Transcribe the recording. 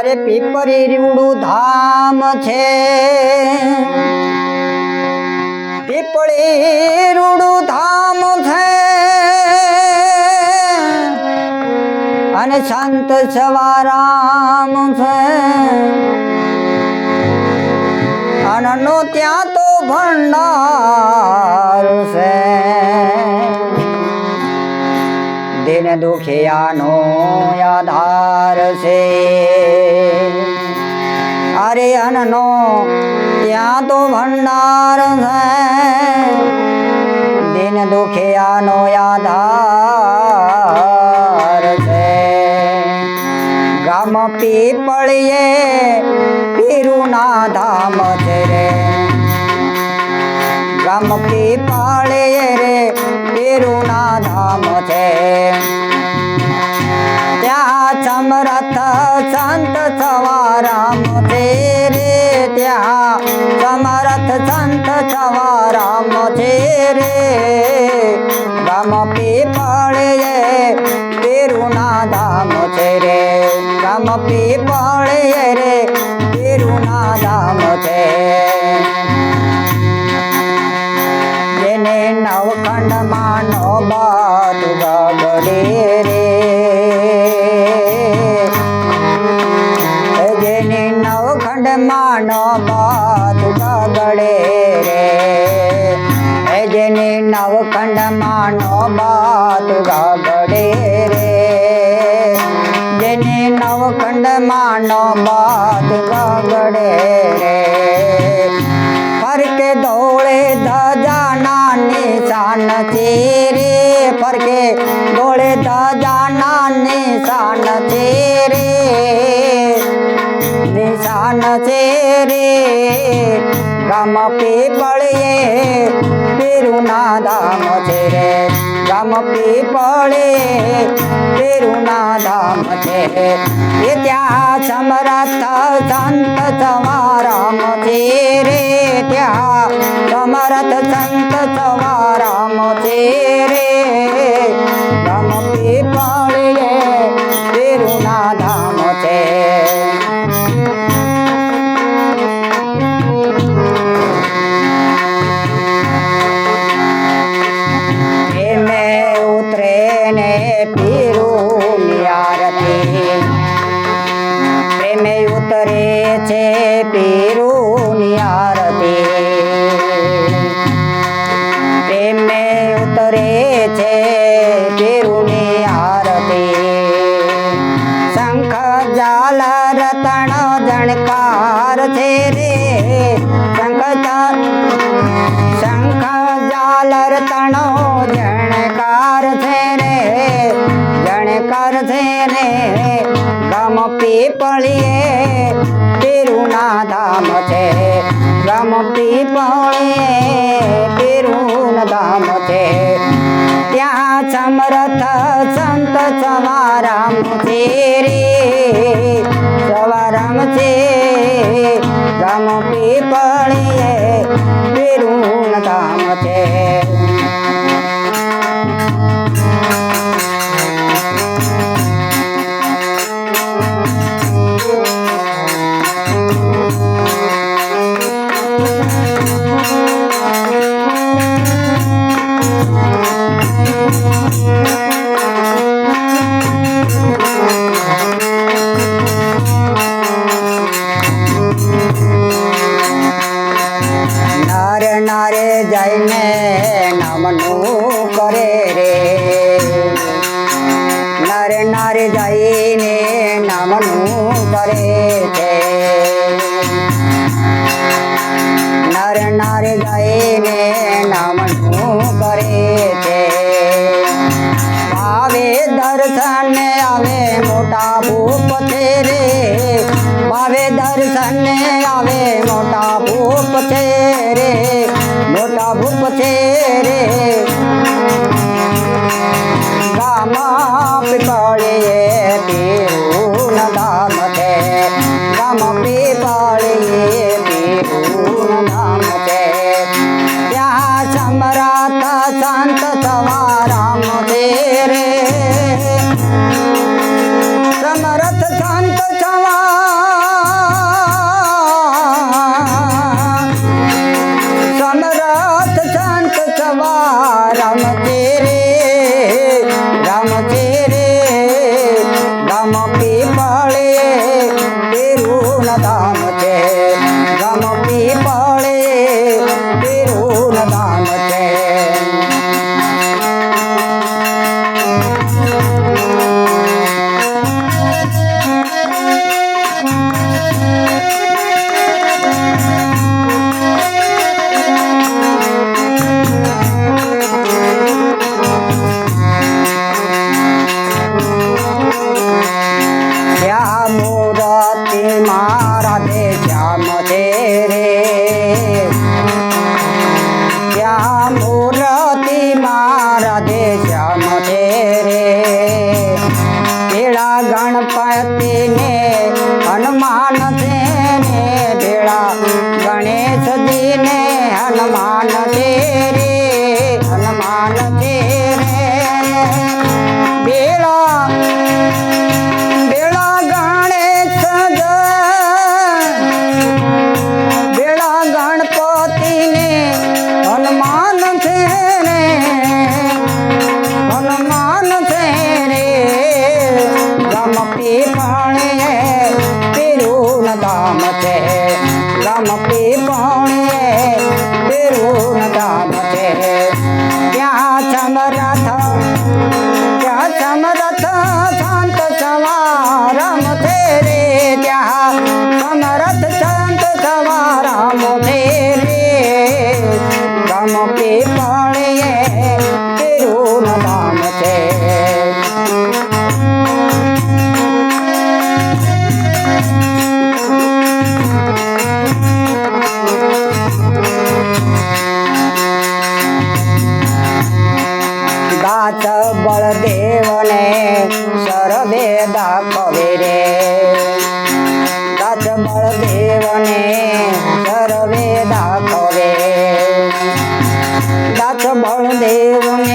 અરે પીપરી રીવડું ધામ છે. પીપળી રૂડું ધામ છે. અને શાંત સવારામ છે. અનનો ત્યાં તો ભંડાર છે. દુખિયાનો આધાર છે અરે ત્યાં તો ભંડાર છે દિન દુખિયાનો આધાર છે ગામ પીપળીએ પીરુના ધામ છે રે ગામ પીપળીએ રે પીરુના સવારામ છે રે ત્યાં સમરથ સંત સવારામ છે રે. ગામ પીપળે પેરુના ધામ છે રે. ગામ પીપળે રે નવખંડમાં નો બાત ગગડે રે. જેને નવખંડમાં નો બાત ગગડે રે. ફરકે દોડે ધજા નાની શાન છે રે ફરકે દોડે ધજા નાની શાન છે રે નિશાન છે રે ગામ પીપળીએ પેરુના ધામ છે રે ગામ પીપળે પેરુના ધામ છે એ ત્યાં સમરથ સંત સવારામ છે રે ત્યાં સમરથ સંત સવારામ છે રે પ્રેમે ઉતરે છે પીરું આરતી પ્રેમે ઉતરે છે પીરું આરતી શંખ, જાલ રતણ જણકાર છે રે. ગમ પીપળીએ પેરુના ધામ છે. ગમ પીપળીએ પેરુન ધામ છે. ત્યાં સમરથ સંત સવારામ છે રે. સવારામ जय में મોટા ભૂપ છે રે ગામ પીપળીએ પીરું ધામ છે. ગામ પીપળીએ પીરું ધામ છે. ત્યાં સમરાત સંત સવારામ પીરું ધામ ஆளும் தெய்வம்